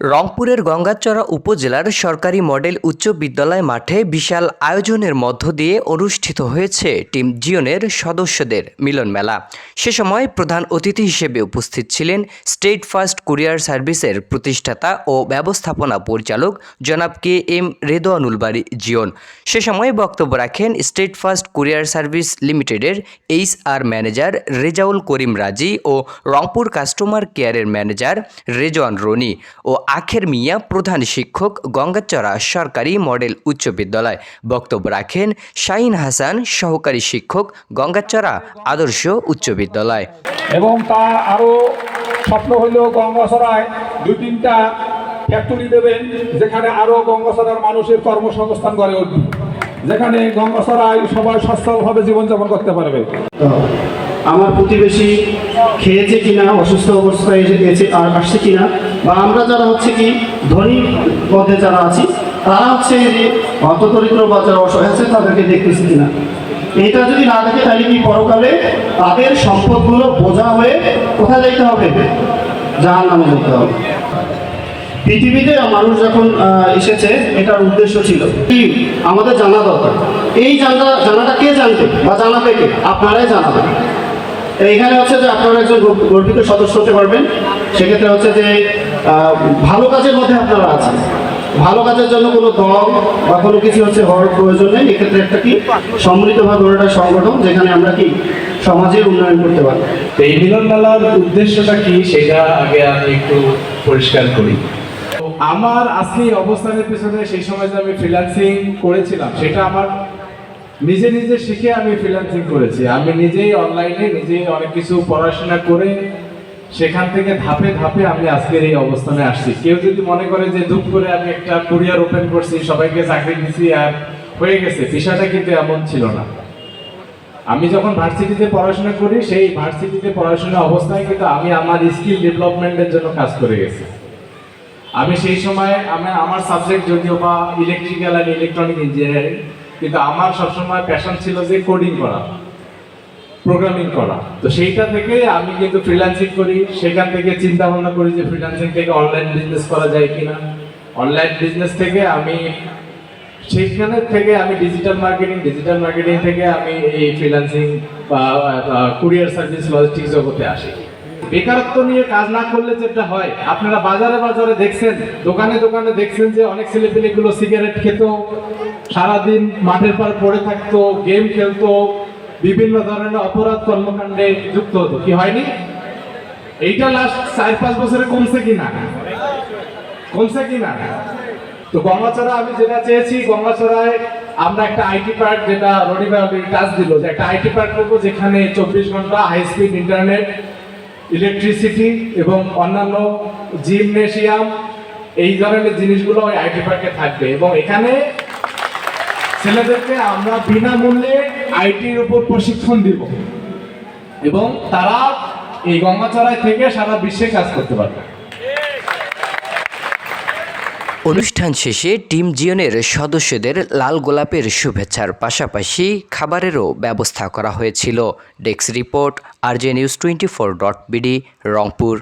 রংপুরের গঙ্গাচড়া উপজেলার সরকারি মডেল উচ্চ বিদ্যালয় মাঠে বিশাল আয়োজনের মধ্য দিয়ে অনুষ্ঠিত হয়েছে টিম জিওনের সদস্যদের মিলন মেলা। সে সময় প্রধান অতিথি হিসেবে উপস্থিত ছিলেন স্টেট ফার্স্ট কুরিয়ার সার্ভিসের প্রতিষ্ঠাতা ও ব্যবস্থাপনা পরিচালক জনাব কে এম রেদোয়ানুল বাড়ি জিওন। সে সময় বক্তব্য রাখেন স্টেট ফার্স্ট কুরিয়ার সার্ভিস লিমিটেডের H R manager Rezaul Karim Raji ও রংপুর কাস্টমার কেয়ারের ম্যানেজার রেজওয়ান রনি ও আখের মিয়া প্রধান শিক্ষক গঙ্গাচড়া সরকারি মডেল উচ্চ বিদ্যালয়। বক্তব্য রাখেন শাহিন হাসান সহকারী শিক্ষক গঙ্গাচড়া আদর্শ উচ্চ বিদ্যালয়। এবং তার আরও স্বপ্ন হইলেও গঙ্গাসরায় দুই তিনটা ফ্যাক্টরি দেবেন যেখানে আরও গঙ্গাসরার মানুষের কর্মসংস্থান গড়ে উঠবে যেখানে গঙ্গাসরায় সবাই সচ্ছলভাবে জীবনযাপন করতে পারবে। আমার প্রতিবেশী খেয়েছে কিনা অসুস্থ অবস্থায় এসে গেছে আর আসছে কিনা বা আমরা যারা হচ্ছে কি ধনী মধ্যে যারা আছি, তারা হচ্ছে যে হতদরিদ্র বা যারা অসহায় আছে, তাদেরকে দেখতেছি কিনা। এটা যদি না দেখে, তাহলে কি পরকালে তাদের সম্পদগুলো বোঝা হয়ে কোথায় যেতে হবে? জাহান নামে যেতে হবে। পৃথিবীতে মানুষ যখন এসেছে, এটার উদ্দেশ্য ছিল কি? আমাদের জানা দরকার। এই জানা জানাটা কে জানবে বা জানাবে কে? আপনারাই জানাবেন। এইখানে হচ্ছে যে আপনারা একজন গর্বিত সদস্য হতে পারবেন। সেক্ষেত্রে হচ্ছে যে ভালো কাজের মধ্যে আপনারা আছেন। ভালো কাজের জন্য কোনো দল বা কোনো কিছু হচ্ছে হওয়ার প্রয়োজন নেই। এক্ষেত্রে একটা কি? সম্মিলিতভাবে একটা সংগঠন যেখানে আমরা কি? সমাজের উন্নয়ন করতে পারি এই মিলন মেলার উদ্দেশ্যটা কি? সেটা আগে আমি একটু পরিষ্কার করি। আমার আজকে এই অবস্থানের পেছনে সেই সময় যে আমি ফ্রিল্যান্সিং করেছিলাম, সেটা আমার নিজে নিজে শিখে আমি ফ্রিল্যান্সিং করেছি। আমি নিজেই অনলাইনে নিজেই অনেক কিছু পড়াশোনা করে সেখান থেকে ধাপে ধাপে আমি আজকের এই অবস্থানে আসছি। কেউ যদি মনে করে যে, ধূপ করে আমি একটা কুরিয়ার ওপেন করছি, সবাইকে চাকরি দিছি আর হয়ে গেছে। বিষয়টা কিন্তু এমন ছিল না। আমি যখন ভার্সিটিতে পড়াশোনা করি, সেই ভার্সিটিতে পড়াশোনা অবস্থায় কিন্তু আমি আমার স্কিল ডেভেলপমেন্টের জন্য কাজ করে গেছি। আমি সেই সময়, আমি আমার সাবজেক্ট যদিও বা ইলেকট্রিক্যাল অ্যান্ড ইলেকট্রনিক ইঞ্জিনিয়ারিং কিন্তু আমার সবসময় প্যাশন ছিল যে কোডিং করা। প্রোগ্রামিং করা। তো সেইটা থেকে আমি কিন্তু ফ্রিল্যান্সিং করি, সেখান থেকে চিন্তা ভাবনা করি যে ফ্রিল্যান্সিং থেকে অনলাইন বিজনেস করা যায় কিনা। অনলাইন বিজনেস থেকে আমি, সেইখানে থেকে আমি ডিজিটাল মার্কেটিং ডিজিটাল মার্কেটিং থেকে আমি এই ফ্রিল্যান্সিং বা কুরিয়ার সার্ভিস লজিস্টিক্স জগতে আসি। বেকারত্ব নিয়ে কাজ না করলে যেটা হয়, আপনারা বাজারে বাজারে দেখছেন, দোকানে দোকানে দেখছেন যে অনেক ছেলেপেলেগুলো সিগারেট খেত, সারাদিন মাঠের পার পড়ে থাকতো গেম খেলতো বিভিন্ন ধরনের অপরাধ কর্মকাণ্ডে যুক্ত হতো। কি হয়নি? এইটা লাস্ট চার পাঁচ বছরে কমছে কিনা? কমছে কিনা? তো গঙ্গাচড়া আমি যেটা চেয়েছি গঙ্গাচড়ায় আমরা একটা আইটি পার্ক যেটা রনি ভাই টাচ দিল, যে একটা আইটি পার্ক করব যেখানে চব্বিশ ঘণ্টা হাই স্পিড ইন্টারনেট ইলেকট্রিসিটি এবং অন্যান্য জিমনেশিয়াম এই ধরনের জিনিসগুলো ওই আইটি পার্কে থাকবে। এবং এখানে ছেলেদেরকে আমরা বিনামূল্যে আইটির উপর প্রশিক্ষণ দিব। এবং তারা এই গঙ্গাচড়ায় থেকে সারা বিশ্বে কাজ করতে পারবে। অনুষ্ঠান শেষে টিম জিওনের সদস্যদের লাল গোলাপের শুভেচ্ছার পাশাপাশি খাবারেরও ব্যবস্থা করা হয়েছিল। Desk report, RJ news twenty four dot BD, Rangpur.